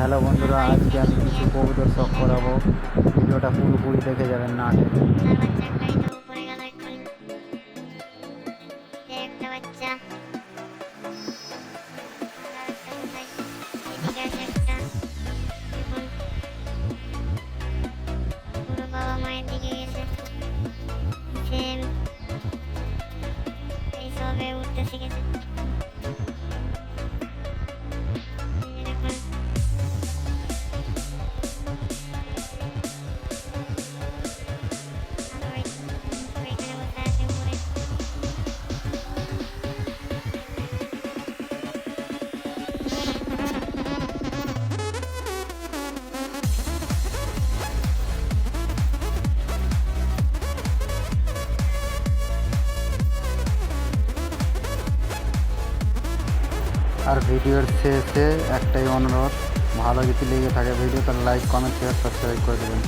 Hello বন্ধুরা আজকে আমি কিছু কবুতর শখ করাবো। ভিডিওটা পুরোপুরি দেখে যাবেন না তার আর ভিডিওর শেষে একটাই অনুরোধ, ভালো যদি লেগে থাকে ভিডিও তাহলে লাইক কমেন্ট শেয়ার সাবস্ক্রাইব করে দেবেন।